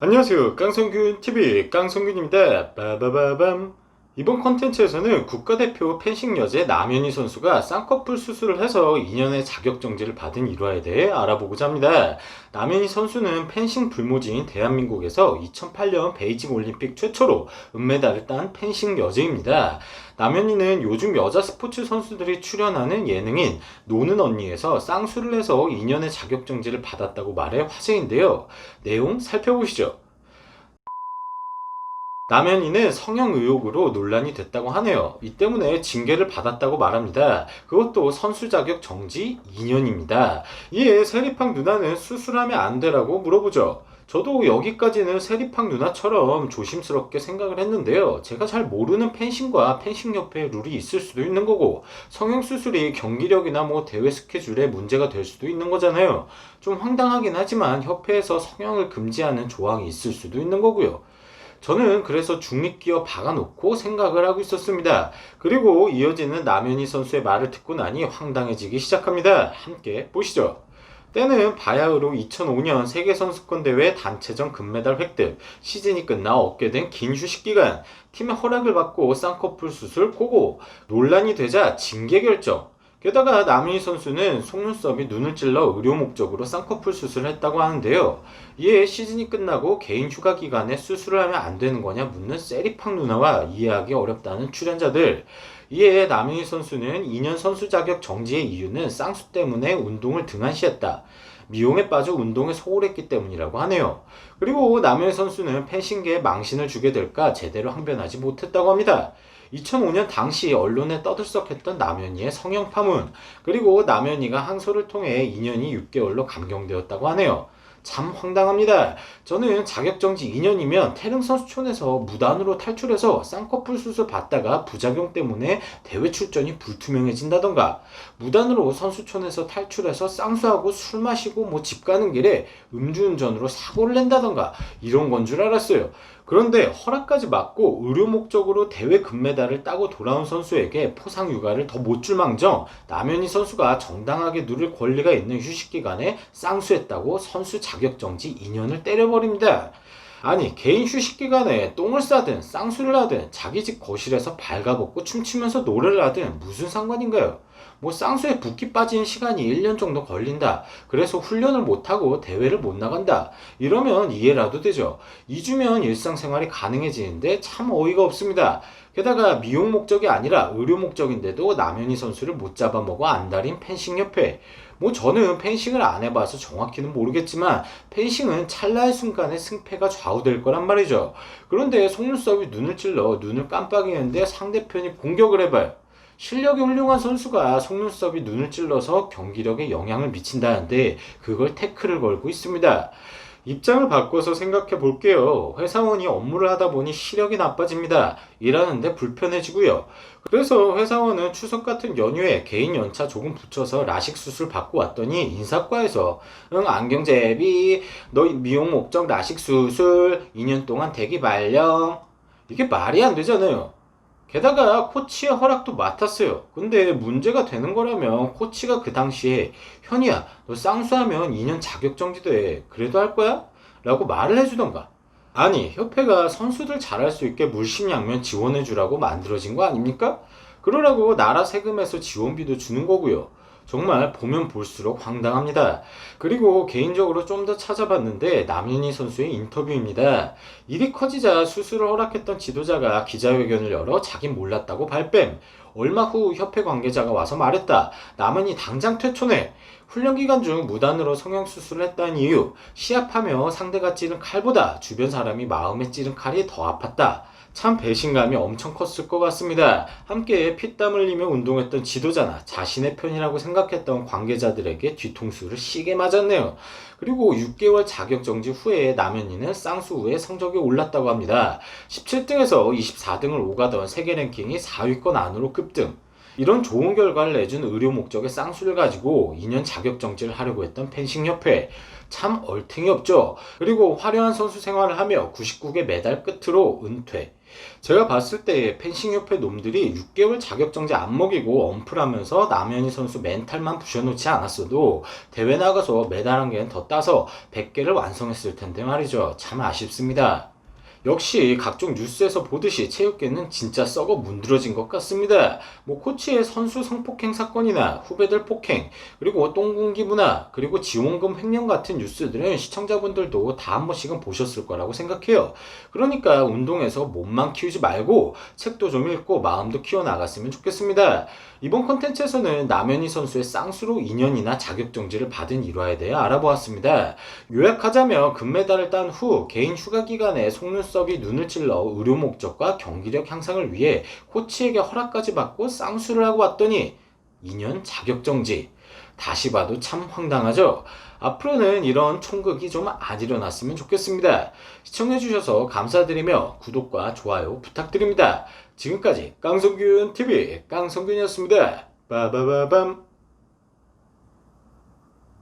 안녕하세요. 깡성균 TV 깡성균입니다. 빠바바밤. 이번 컨텐츠에서는 국가대표 펜싱 여제 남현희 선수가 쌍꺼풀 수술을 해서 2년의 자격 정지를 받은 일화에 대해 알아보고자 합니다. 남현희 선수는 펜싱 불모지인 대한민국에서 2008년 베이징 올림픽 최초로 은메달을 딴 펜싱 여제입니다. 남현희는 요즘 여자 스포츠 선수들이 출연하는 예능인 노는 언니에서 쌍수를 해서 2년의 자격 정지를 받았다고 말해 화제인데요. 내용 살펴보시죠. 남현이는 성형 의혹으로 논란이 됐다고 하네요. 이 때문에 징계를 받았다고 말합니다. 그것도 선수 자격 정지 2년입니다. 이에 세리팡 누나는 수술하면 안 되라고 물어보죠. 저도 여기까지는 세리팡 누나처럼 조심스럽게 생각을 했는데요. 제가 잘 모르는 펜싱과 펜싱협회의 룰이 있을 수도 있는 거고, 성형수술이 경기력이나 뭐 대회 스케줄에 문제가 될 수도 있는 거잖아요. 좀 황당하긴 하지만 협회에서 성형을 금지하는 조항이 있을 수도 있는 거고요. 저는 그래서 중립기어 박아놓고 생각을 하고 있었습니다. 그리고 이어지는 남현희 선수의 말을 듣고 나니 황당해지기 시작합니다. 함께 보시죠. 때는 바야흐로 2005년 세계선수권대회 단체전 금메달 획득, 시즌이 끝나 얻게 된 긴 휴식 기간, 팀의 허락을 받고 쌍꺼풀 수술 고고, 논란이 되자 징계 결정, 게다가 남윤희 선수는 속눈썹이 눈을 찔러 의료 목적으로 쌍꺼풀 수술을 했다고 하는데요. 이에 시즌이 끝나고 개인 휴가 기간에 수술을 하면 안 되는 거냐 묻는 세리팡 누나와 이해하기 어렵다는 출연자들. 이에 남윤희 선수는 2년 선수 자격 정지의 이유는 쌍수 때문에 운동을 등한시했다. 미용에 빠져 운동에 소홀했기 때문이라고 하네요. 그리고 남윤희 선수는 펜싱계에 망신을 주게 될까 제대로 항변하지 못했다고 합니다. 2005년 당시 언론에 떠들썩했던 남현이의 성형 파문, 그리고 남현이가 항소를 통해 2년이 6개월로 감경되었다고 하네요. 참 황당합니다. 저는 자격정지 2년이면 태릉 선수촌에서 무단으로 탈출해서 쌍꺼풀 수술 받다가 부작용 때문에 대회 출전이 불투명해진다던가 무단으로 선수촌에서 탈출해서 쌍수하고 술 마시고 뭐 집 가는 길에 음주운전으로 사고를 낸다던가 이런 건 줄 알았어요. 그런데 허락까지 받고 의료 목적으로 대회 금메달을 따고 돌아온 선수에게 포상 휴가를 더 못 줄 망정 남현희 선수가 정당하게 누릴 권리가 있는 휴식 기간에 쌍수했다고 선수 자격 정지 2년을 때려버립니다. 아니 개인 휴식 기간에 똥을 싸든 쌍수를 하든 자기 집 거실에서 발가벗고 춤추면서 노래를 하든 무슨 상관인가요? 뭐 쌍수에 붓기 빠진 시간이 1년 정도 걸린다. 그래서 훈련을 못하고 대회를 못 나간다. 이러면 이해라도 되죠. 2주면 일상생활이 가능해지는데 참 어이가 없습니다. 게다가 미용 목적이 아니라 의료 목적인데도 남현희 선수를 못 잡아먹어 안달인 펜싱협회. 뭐 저는 펜싱을 안 해봐서 정확히는 모르겠지만 펜싱은 찰나의 순간에 승패가 좌우될 거란 말이죠. 그런데 속눈썹이 눈을 찔러 눈을 깜빡이는데 상대편이 공격을 해봐요. 실력이 훌륭한 선수가 속눈썹이 눈을 찔러서 경기력에 영향을 미친다는데 그걸 태클을 걸고 있습니다. 입장을 바꿔서 생각해 볼게요. 회사원이 업무를 하다 보니 시력이 나빠집니다. 일하는데 불편해지고요. 그래서 회사원은 추석 같은 연휴에 개인 연차 조금 붙여서 라식 수술 받고 왔더니 인사과에서 응 안경 제비 너 미용 목적 라식 수술 2년 동안 대기 발령 이게 말이 안 되잖아요. 게다가 코치의 허락도 맡았어요. 근데 문제가 되는 거라면 코치가 그 당시에 현이야, 너 쌍수하면 2년 자격정지돼. 그래도 할 거야? 라고 말을 해주던가. 아니, 협회가 선수들 잘할 수 있게 물심양면 지원해주라고 만들어진 거 아닙니까? 그러라고 나라 세금에서 지원비도 주는 거고요. 정말 보면 볼수록 황당합니다. 그리고 개인적으로 좀 더 찾아봤는데 남윤희 선수의 인터뷰입니다. 일이 커지자 수술을 허락했던 지도자가 기자회견을 열어 자긴 몰랐다고 발뺌. 얼마 후 협회 관계자가 와서 말했다. 남은이 당장 퇴촌해. 훈련 기간 중 무단으로 성형 수술을 했다는 이유. 시합하며 상대가 찌른 칼보다 주변 사람이 마음에 찌른 칼이 더 아팠다. 참 배신감이 엄청 컸을 것 같습니다. 함께 피땀 흘리며 운동했던 지도자나 자신의 편이라고 생각했던 관계자들에게 뒤통수를 시게 맞았네요. 그리고 6개월 자격 정지 후에 남현이는 쌍수 후에 성적이 올랐다고 합니다. 17등에서 24등을 오가던 세계 랭킹이 4위권 안으로 급등. 이런 좋은 결과를 내준 의료 목적의 쌍수를 가지고 2년 자격 정지를 하려고 했던 펜싱협회. 참 얼탱이 없죠. 그리고 화려한 선수 생활을 하며 99개 메달 끝으로 은퇴. 제가 봤을 때 펜싱협회 놈들이 6개월 자격정지 안 먹이고 엄플하면서 남현희 선수 멘탈만 부셔놓지 않았어도 대회 나가서 메달 한 개는 더 따서 100개를 완성했을 텐데 말이죠. 참 아쉽습니다. 역시 각종 뉴스에서 보듯이 체육계는 진짜 썩어 문드러진 것 같습니다. 뭐 코치의 선수 성폭행 사건이나 후배들 폭행, 그리고 똥공기 문화, 그리고 지원금 횡령 같은 뉴스들은 시청자분들도 다 한 번씩은 보셨을 거라고 생각해요. 그러니까 운동에서 몸만 키우지 말고 책도 좀 읽고 마음도 키워나갔으면 좋겠습니다. 이번 컨텐츠에서는 남현희 선수의 쌍수로 2년이나 자격정지를 받은 일화에 대해 알아보았습니다. 요약하자면 금메달을 딴 후 개인 휴가 기간에 속눈썹 이 눈을 찔러 의료 목적과 경기력 향상을 위해 코치에게 허락까지 받고 쌍수를 하고 왔더니 2년 자격정지. 다시 봐도 참 황당하죠? 앞으로는 이런 총극이 좀 안 일어났으면 좋겠습니다. 시청해주셔서 감사드리며 구독과 좋아요 부탁드립니다. 지금까지 깡성균 TV 깡성균이었습니다. 빠바바밤.